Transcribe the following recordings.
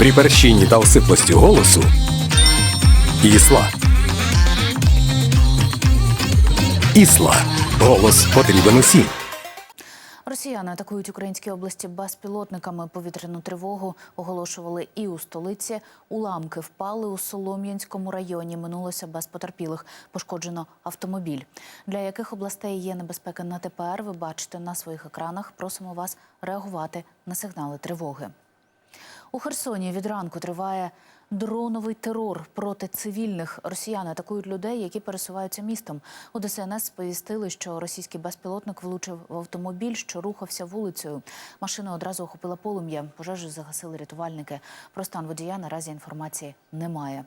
При перщині та осиплості голосу Ісла. Ісла. Голос потрібен усім. Росіяни атакують українські області безпілотниками. Повітряну тривогу оголошували і у столиці. Уламки впали у Солом'янському районі. Минулося без потерпілих. Пошкоджено автомобіль. Для яких областей є небезпека на тепер? Ви бачите на своїх екранах. Просимо вас реагувати на сигнали тривоги. У Херсоні від ранку триває дроновий терор проти цивільних. Росіяни атакують людей, які пересуваються містом. У ДСНС сповістили, що російський безпілотник влучив в автомобіль, що рухався вулицею. Машина одразу охопила полум'я. Пожежу загасили рятувальники. Про стан водія наразі інформації немає.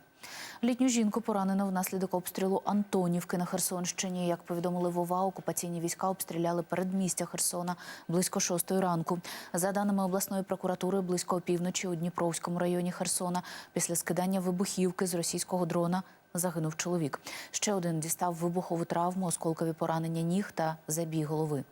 Літню жінку поранено внаслідок обстрілу Антонівки на Херсонщині. Як повідомили Вова, окупаційні війська обстріляли передмістя Херсона близько шостої ранку. За даними обласної прокуратури, близько опівночі у Дніпровському районі Херсона після скидання вибухівки з російського дрона загинув чоловік. Ще один дістав вибухову травму, осколкові поранення ніг та забій голови.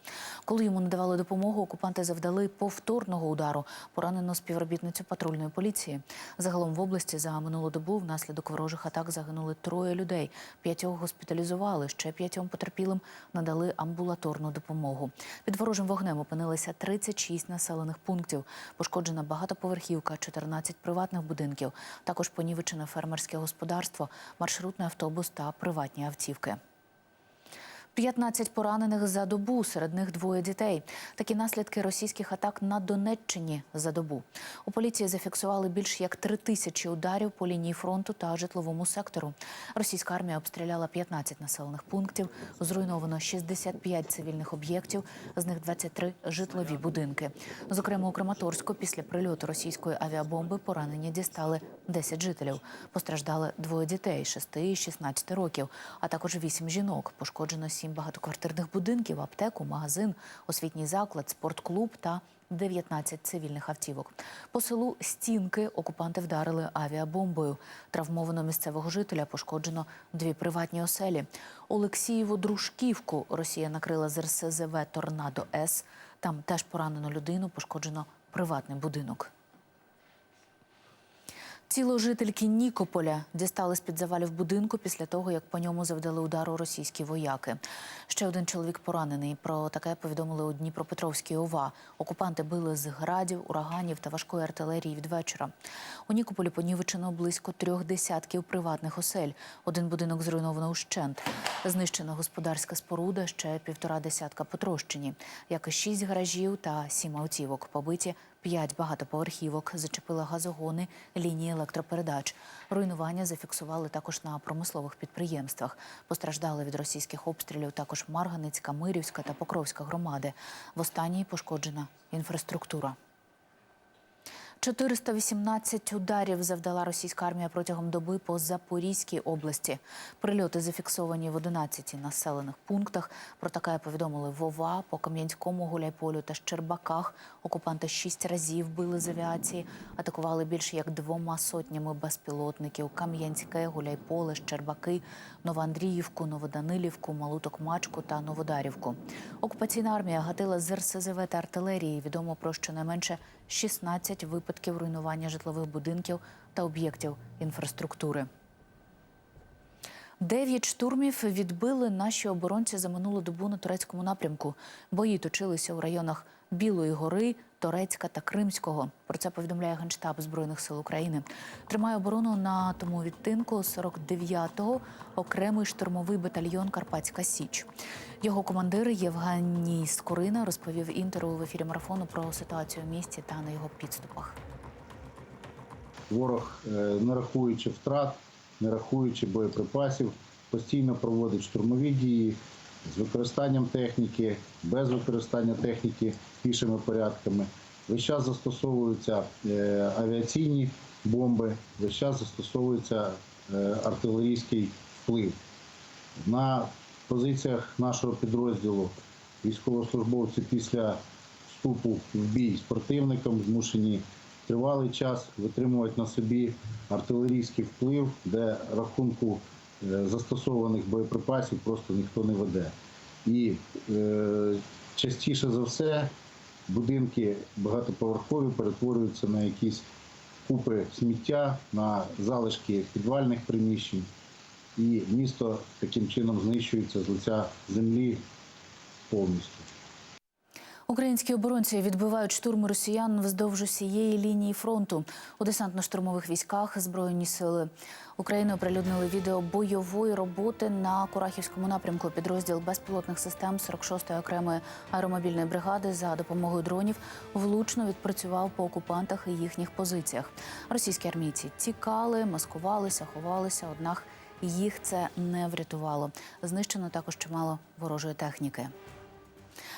Коли йому надавали допомогу, окупанти завдали повторного удару. Поранено співробітницю патрульної поліції. Загалом в області за минулу добу внаслідок ворожих атак загинули троє людей. П'ятьох госпіталізували. Ще п'ятьом потерпілим надали амбулаторну допомогу. Під ворожим вогнем опинилися 36 населених пунктів. Пошкоджена багатоповерхівка, 14 приватних будинків. Також понівечене фермерське господарство, маршрутний автобус та приватні автівки. 15 поранених за добу, серед них двоє дітей. Такі наслідки російських атак на Донеччині за добу. У поліції зафіксували більш як три тисячі ударів по лінії фронту та житловому сектору. Російська армія обстріляла 15 населених пунктів, зруйновано 65 цивільних об'єктів, з них 23 житлові будинки. Зокрема, у Краматорську після прильоту російської авіабомби поранення дістали 10 жителів. Постраждали двоє дітей 6 і 16 років, а також 8 жінок. Пошкоджено 7 багатоквартирних будинків, аптеку, магазин, освітній заклад, спортклуб та 19 цивільних автівок. По селу Стінки окупанти вдарили авіабомбою. Травмовано місцевого жителя, пошкоджено дві приватні оселі. Олексієву Дружківку Росія накрила з РСЗВ Торнадо С. Там теж поранено людину, пошкоджено приватний будинок. Тіло жительки Нікополя дістали з-під завалів будинку після того, як по ньому завдали удару російські вояки. Ще один чоловік поранений. Про таке повідомили у Дніпропетровській ОВА. Окупанти били з градів, ураганів та важкої артилерії від вечора. У Нікополі понівечено близько трьох десятків приватних осель. Один будинок зруйновано ущент. Знищена господарська споруда, ще півтора десятка потрощені, як і шість гаражів та сім автівок. Побиті П'ять багатоповерхівок зачепили газогони, лінії електропередач. Руйнування зафіксували також на промислових підприємствах. Постраждали від російських обстрілів також Марганицька, Мирівська та Покровська громади. В останній пошкоджена інфраструктура. 418 ударів завдала російська армія протягом доби по Запорізькій області. Прильоти зафіксовані в 11 населених пунктах. Про таке повідомили Вова, по Кам'янському, Гуляйполю та Щербаках. Окупанти шість разів били з авіації, атакували більше як двома сотнями безпілотників. Кам'янське, Гуляйполе, Щербаки, Новоандріївку, Новоданилівку, Малу Токмачку та Новодарівку. Окупаційна армія гатила з РСЗВ та артилерії. Відомо про щонайменше 16 випадків руйнування житлових будинків та об'єктів інфраструктури. Дев'ять штурмів відбили наші оборонці за минулу добу на турецькому напрямку. Бої точилися у районах Білої гори, Торецька та Кримського. Про це повідомляє Генштаб Збройних сил України. Тримає оборону на тому відтинку 49-го окремий штурмовий батальйон Карпатська Січ. Його командир Євгеній Скорина розповів інтеру в ефірі марафону про ситуацію в місті та на його підступах. Ворог, е, не рахуючи втрат, не рахуючи боєприпасів, постійно проводить штурмові дії з використанням техніки, без використання техніки пішими порядками. Весь час застосовуються е, авіаційні бомби, весь час застосовується е, артилерійський вплив. На позиціях нашого підрозділу військовослужбовці після вступу в бій з противником змушені тривалий час витримувати на собі артилерійський вплив, де рахунку е, застосованих боєприпасів просто ніхто не веде. І е, частіше за все будинки багатоповерхові перетворюються на якісь купи сміття, на залишки підвальних приміщень. І місто таким чином знищується з лиця землі повністю. Українські оборонці відбивають штурми росіян вздовж усієї лінії фронту у десантно-штурмових військах збройні сили. України оприлюднили відео бойової роботи на Курахівському напрямку. Підрозділ безпілотних систем 46-ї окремої аеромобільної бригади за допомогою дронів влучно відпрацював по окупантах і їхніх позиціях. Російські армійці тікали, маскувалися, ховалися. Однак їх це не врятувало. Знищено також чимало ворожої техніки.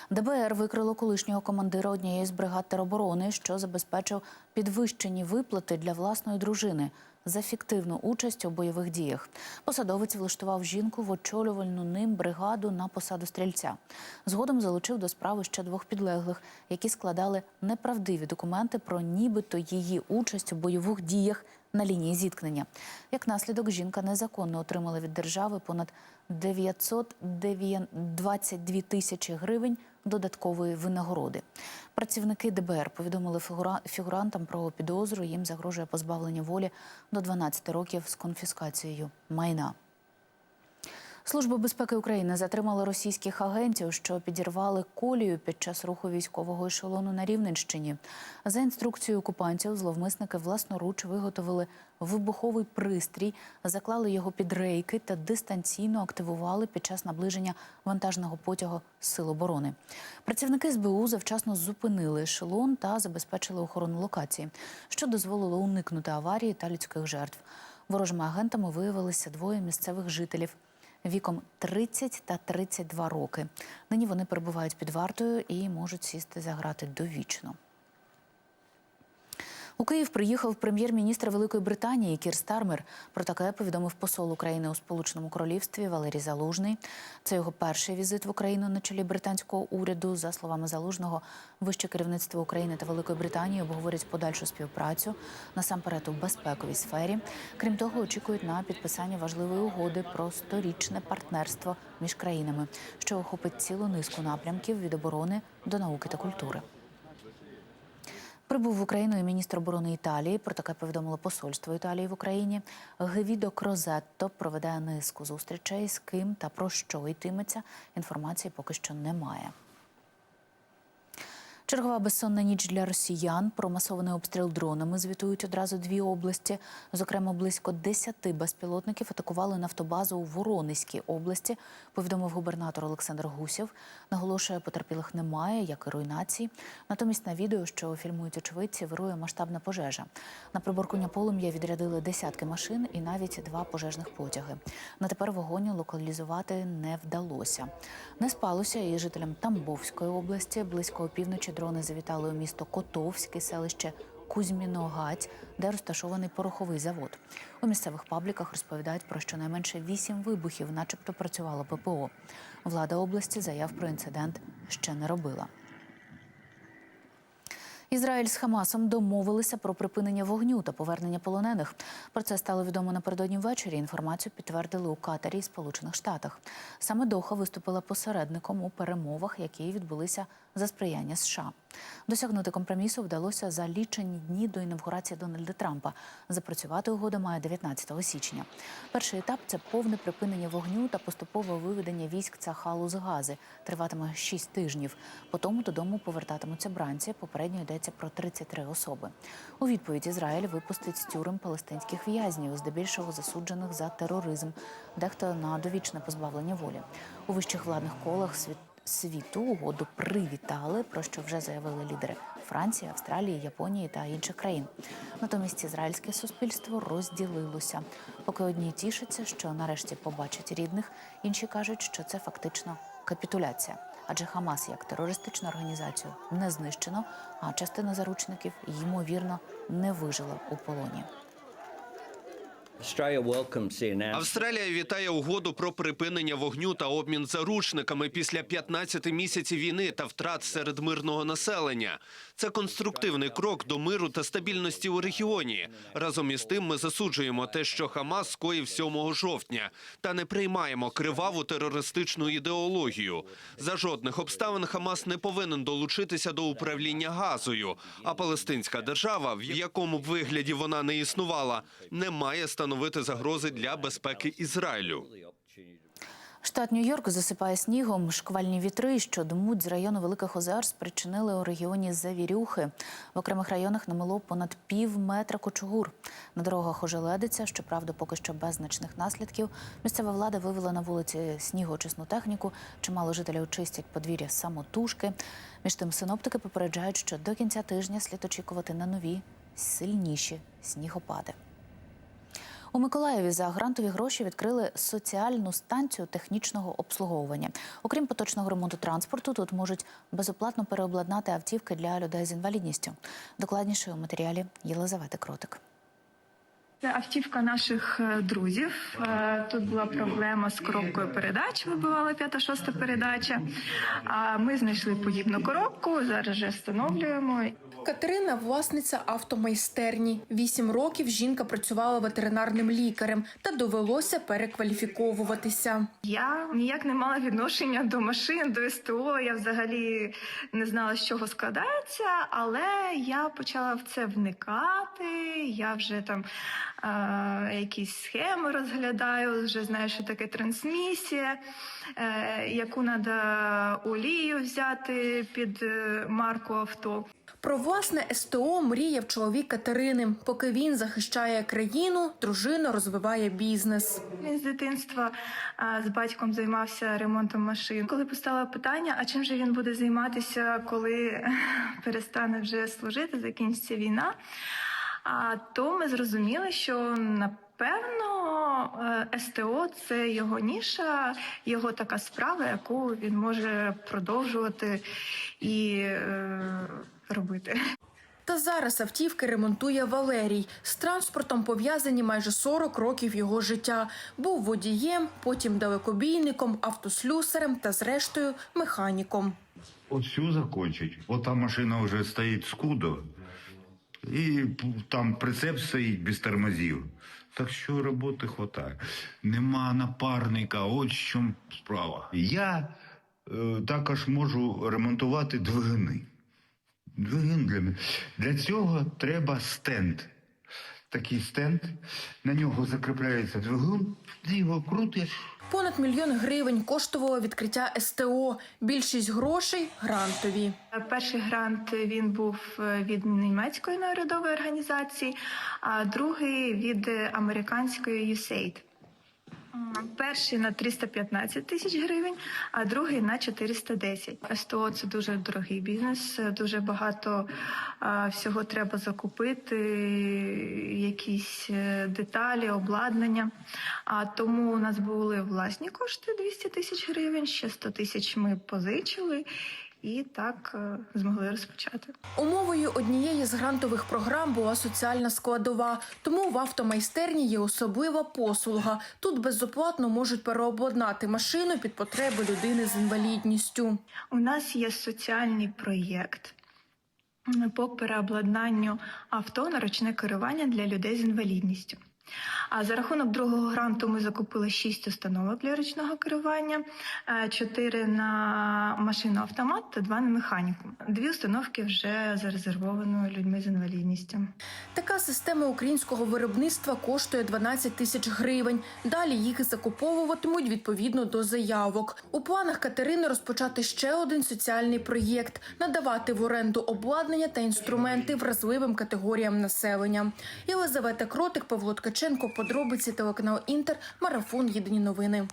ДБР викрило колишнього командира однієї з бригад тероборони, що забезпечив підвищені виплати для власної дружини за фіктивну участь у бойових діях. Посадовець влаштував жінку в очолювальну ним бригаду на посаду стрільця. Згодом залучив до справи ще двох підлеглих, які складали неправдиві документи про нібито її участь у бойових діях на лінії зіткнення. Як наслідок, жінка незаконно отримала від держави понад 922 тисячі гривень додаткової винагороди. Працівники ДБР повідомили фігура- фігурантам про підозру. Їм загрожує позбавлення волі до 12 років з конфіскацією майна. Служба безпеки України затримала російських агентів, що підірвали колію під час руху військового ешелону на Рівненщині. За інструкцією окупантів, зловмисники власноруч виготовили вибуховий пристрій, заклали його під рейки та дистанційно активували під час наближення вантажного потягу сил оборони. Працівники СБУ завчасно зупинили ешелон та забезпечили охорону локації, що дозволило уникнути аварії та людських жертв. Ворожими агентами виявилися двоє місцевих жителів віком 30 та 32 роки. Нині вони перебувають під вартою і можуть сісти за грати довічно. У Київ приїхав прем'єр-міністр Великої Британії Кір Стармер. Про таке повідомив посол України у Сполученому Королівстві Валерій Залужний. Це його перший візит в Україну на чолі британського уряду. За словами Залужного, вище керівництво України та Великої Британії обговорять подальшу співпрацю насамперед у безпековій сфері. Крім того, очікують на підписання важливої угоди про сторічне партнерство між країнами, що охопить цілу низку напрямків від оборони до науки та культури. Прибув в Україну і міністр оборони Італії. Про таке повідомило посольство Італії в Україні. Гевідо Крозетто проведе низку зустрічей з ким та про що йтиметься. Інформації поки що немає. Чергова безсонна ніч для росіян. Про масований обстріл дронами звітують одразу дві області. Зокрема, близько 10 безпілотників атакували нафтобазу у Воронезькій області. Повідомив губернатор Олександр Гусєв. Наголошує, потерпілих немає, як і руйнацій. Натомість на відео, що фільмують очевидці, вирує масштабна пожежа. На приборкання полум'я відрядили десятки машин і навіть два пожежних потяги. На тепер вогонь локалізувати не вдалося. Не спалося і жителям Тамбовської області. Близько опівночі дрони завітали у місто Котовське, селище Кузьміногаць, де розташований пороховий завод. У місцевих пабліках розповідають про щонайменше вісім вибухів, начебто працювало ППО. Влада області заяв про інцидент ще не робила. Ізраїль з Хамасом домовилися про припинення вогню та повернення полонених. Про це стало відомо напередодні ввечері. Інформацію підтвердили у Катарі Сполучених Штатах. Саме Доха виступила посередником у перемовах, які відбулися за сприяння США. Досягнути компромісу вдалося за лічені дні до інавгурації Дональда Трампа. Запрацювати угода має 19 січня. Перший етап це повне припинення вогню та поступове виведення військ Цахалу з Гази. Триватиме 6 тижнів. Потім додому повертатимуться бранці. Попередньо йдеться про 33 особи. У відповідь Ізраїль випустить з тюрем палестинських в'язнів, здебільшого засуджених за тероризм, дехто на довічне позбавлення волі. У вищих владних колах світ світу угоду привітали, про що вже заявили лідери Франції, Австралії, Японії та інших країн. Натомість ізраїльське суспільство розділилося. Поки одні тішаться, що нарешті побачать рідних, інші кажуть, що це фактично капітуляція. Адже Хамас як терористичну організацію не знищено, а частина заручників ймовірно не вижила у полоні. Австралія вітає угоду про припинення вогню та обмін заручниками після 15 місяців війни та втрат серед мирного населення. Це конструктивний крок до миру та стабільності у регіоні. Разом із тим, ми засуджуємо те, що Хамас скоїв 7 жовтня, та не приймаємо криваву терористичну ідеологію. За жодних обставин Хамас не повинен долучитися до управління Газою. А палестинська держава, в якому б вигляді вона не існувала, не має становити загрози для безпеки Ізраїлю. Штат Нью-Йорк засипає снігом. Шквальні вітри, що дмуть з району Великих Озер, спричинили у регіоні завірюхи. В окремих районах намело понад пів метра кочугур. На дорогах ожеледиться, щоправда, поки що без значних наслідків. Місцева влада вивела на вулиці снігоочисну техніку. Чимало жителів чистять подвір'я самотужки. Між тим синоптики попереджають, що до кінця тижня слід очікувати на нові сильніші снігопади. У Миколаєві за грантові гроші відкрили соціальну станцію технічного обслуговування. Окрім поточного ремонту транспорту, тут можуть безоплатно переобладнати автівки для людей з інвалідністю. Докладніше у матеріалі Єлизавети Кротик. Це автівка наших е, друзів. Е, Тут була проблема з коробкою передач, вибивала п'ята шоста передача. А ми знайшли подібну коробку. Зараз вже встановлюємо. Катерина власниця автомайстерні. Вісім років жінка працювала ветеринарним лікарем та довелося перекваліфіковуватися. Я ніяк не мала відношення до машин, до СТО. Я взагалі не знала, з чого складається, але я почала в це вникати. Я вже там якісь схеми розглядаю, вже знаю, що таке трансмісія, е, яку треба олію взяти під е, марку авто. Про власне СТО мріяв чоловік Катерини. Поки він захищає країну, дружина розвиває бізнес. Він з дитинства з батьком займався ремонтом машин. Коли постало питання, а чим же він буде займатися, коли перестане вже служити, закінчиться війна. А то ми зрозуміли, що напевно е, СТО це його ніша, його така справа, яку він може продовжувати і е, робити. Та зараз автівки ремонтує Валерій. З транспортом пов'язані майже 40 років його життя. Був водієм, потім далекобійником, автослюсарем та, зрештою, механіком. Вот всю закончить. Вот там машина уже стоит скудо, і там прицеп стоїть без тормозів. Так що роботи хватає. Нема напарника, от в чому справа. Я е, також можу ремонтувати двигуни. Двигун для мене. Для цього треба стенд. Такий стенд, на нього закріпляється двигун, ти його крутиш. Понад мільйон гривень коштувало відкриття СТО. Більшість грошей грантові. Перший грант він був е, від німецької народової організації, а другий від американської USAID. Перший на 315 тисяч гривень, а другий на 410. СТО це дуже дорогий бізнес, дуже багато всього треба закупити, якісь е, деталі, обладнання. А тому у нас були власні кошти 200 тисяч гривень, ще 100 тисяч ми позичили і так е, змогли розпочати. Умовою однієї з грантових програм була соціальна складова, тому в автомайстерні є особлива послуга. Тут безоплатно можуть переобладнати машину під потреби людини з інвалідністю. У нас є соціальний проєкт по переобладнанню авто на ручне керування для людей з інвалідністю. А за рахунок другого гранту ми закупили 6 установок для ручного керування, 4 на машину автомат та 2 на механіку. Дві установки вже зарезервовано людьми з інвалідністю. Така система українського виробництва коштує 12 тисяч гривень. Далі їх закуповуватимуть відповідно до заявок. У планах Катерини розпочати ще один соціальний проєкт надавати в оренду обладнання та інструменти вразливим категоріям населення. Єлизавета Кротик, Павло Ткаченко, подробиці телеканал Інтер, марафон Єдині новини.